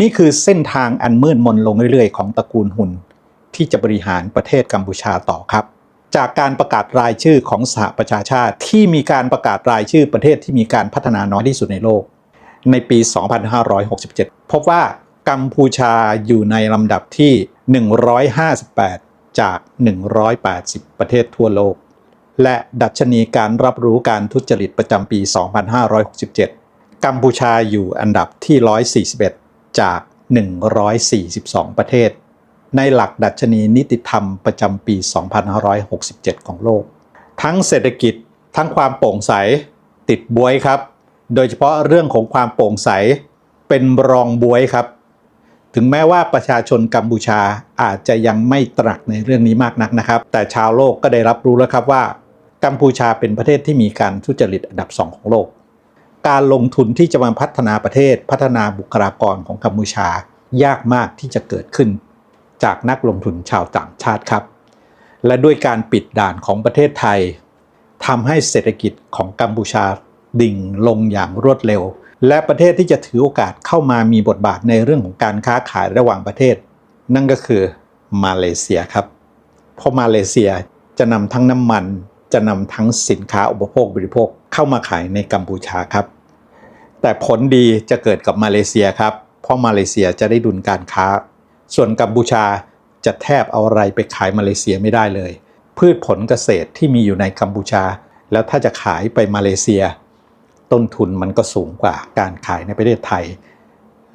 นี่คือเส้นทางอันมืดมนลงเรื่อยๆ ของตระกูลหุนที่จะบริหารประเทศกัมพูชาต่อครับ จากการประกาศรายชื่อของสหประชาชาติที่มีการประกาศรายชื่อประเทศที่มีการพัฒนาน้อยที่สุดในโลก ในปี 2567 พบว่ากัมพูชาอยู่ในลำดับที่ 158 จาก 180 ประเทศทั่วโลก และดัชนีการรับรู้การทุจริตประจำปี 2567 กัมพูชาอยู่อันดับที่ 141 จาก 142 ประเทศ ในหลักดัชนีนิติธรรมประจำปี 2567 ของโลก ทั้งเศรษฐกิจทั้งความโปร่งใสติดบวยครับ โดยเฉพาะเรื่องของความโปร่งใสเป็นรองบวยครับ ถึงแม้ว่าประชาชนกัมพูชาอาจจะยังไม่ตรักในเรื่องนี้มากนักนะครับ แต่ชาวโลกก็ได้รับรู้แล้วครับว่า กัมพูชาเป็นประเทศที่มีการทุจริตอันดับสองของโลก การลงทุนที่จะมาพัฒนาประเทศ พัฒนาบุคลากรของกัมพูชา ยากมากที่จะเกิดขึ้น จากนักลงทุนชาวต่างชาติครับ และด้วยการปิดด่านของประเทศไทยทำให้เศรษฐกิจของกัมพูชาดิ่งลงอย่างรวดเร็ว และประเทศที่จะถือโอกาสเข้ามามีบทบาทในเรื่องของการค้าขายระหว่างประเทศ นั่นก็คือมาเลเซียครับ เพราะมาเลเซียจะนำทั้งน้ำมันจะนำทั้งสินค้าอุปโภคบริโภคเข้ามาขายในกัมพูชาครับ แต่ผลดีจะเกิดกับมาเลเซียครับ เพราะมาเลเซียจะได้ดุลการค้า ส่วนกัมพูชาจะแทบเอาอะไรไปขายมาเลเซียไม่ได้เลย พืชผลเกษตรที่มีอยู่ในกัมพูชา แล้วถ้าจะขายไปมาเลเซีย ต้นทุนมันก็สูงกว่าการขายในประเทศไทย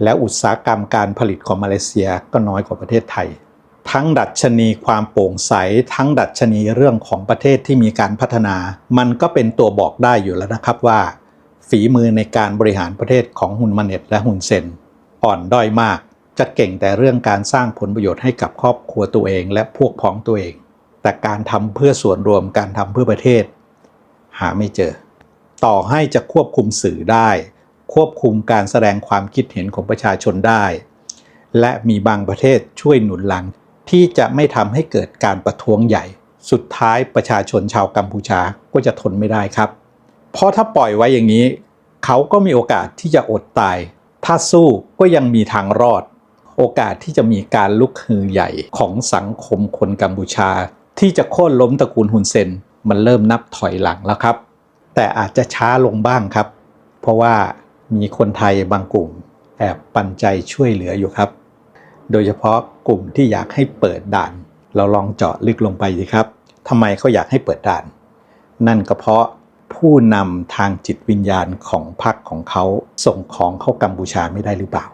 และอุตสาหกรรมการผลิตของมาเลเซียก็น้อยกว่าประเทศไทย ทั้งดัชนีความโปร่งใส ทั้งดัชนีเรื่องของประเทศที่มีการพัฒนา มันก็เป็นตัวบอกได้อยู่แล้วนะครับว่า ฝีมือในการบริหารประเทศของฮุนมาเน็ตและฮุนเซนอ่อนด้อยมาก จะเก่งแต่เรื่องการสร้างผลประโยชน์ให้กับครอบครัวตัวเองและพวกพ้องตัวเอง แต่การทำเพื่อส่วนรวมการทำเพื่อประเทศ หาไม่เจอ ต่อให้จะควบคุมสื่อได้ ควบคุมการแสดงความคิดเห็นของประชาชนได้ และมีบางประเทศช่วยหนุนหลังที่จะไม่ทำให้เกิดการประท้วงใหญ่ สุดท้ายประชาชนชาวกัมพูชาก็จะทนไม่ได้ครับ เพราะถ้าปล่อยไว้อย่างนี้ เขาก็มีโอกาสที่จะอดตาย ถ้าสู้ก็ยังมีทางรอด โอกาสที่จะมีการลุกฮือใหญ่ของสังคมคนกัมพูชา ที่จะโค่นล้มตระกูลฮุนเซนมันเริ่มนับถอยหลังแล้วครับ แต่อาจจะช้าลงบ้างครับ เพราะว่ามีคนไทยบางกลุ่ม แอบปันใจช่วยเหลืออยู่ครับ โดยเฉพาะกลุ่มที่อยากให้เปิดด่าน เราลองเจาะลึกลงไปสิครับทำไมเขาอยากให้เปิดด่าน นั่นก็เพราะ ผู้นำทางจิตวิญญาณของพรรคของเขาส่งของเข้ากัมพูชาไม่ได้หรือเปล่า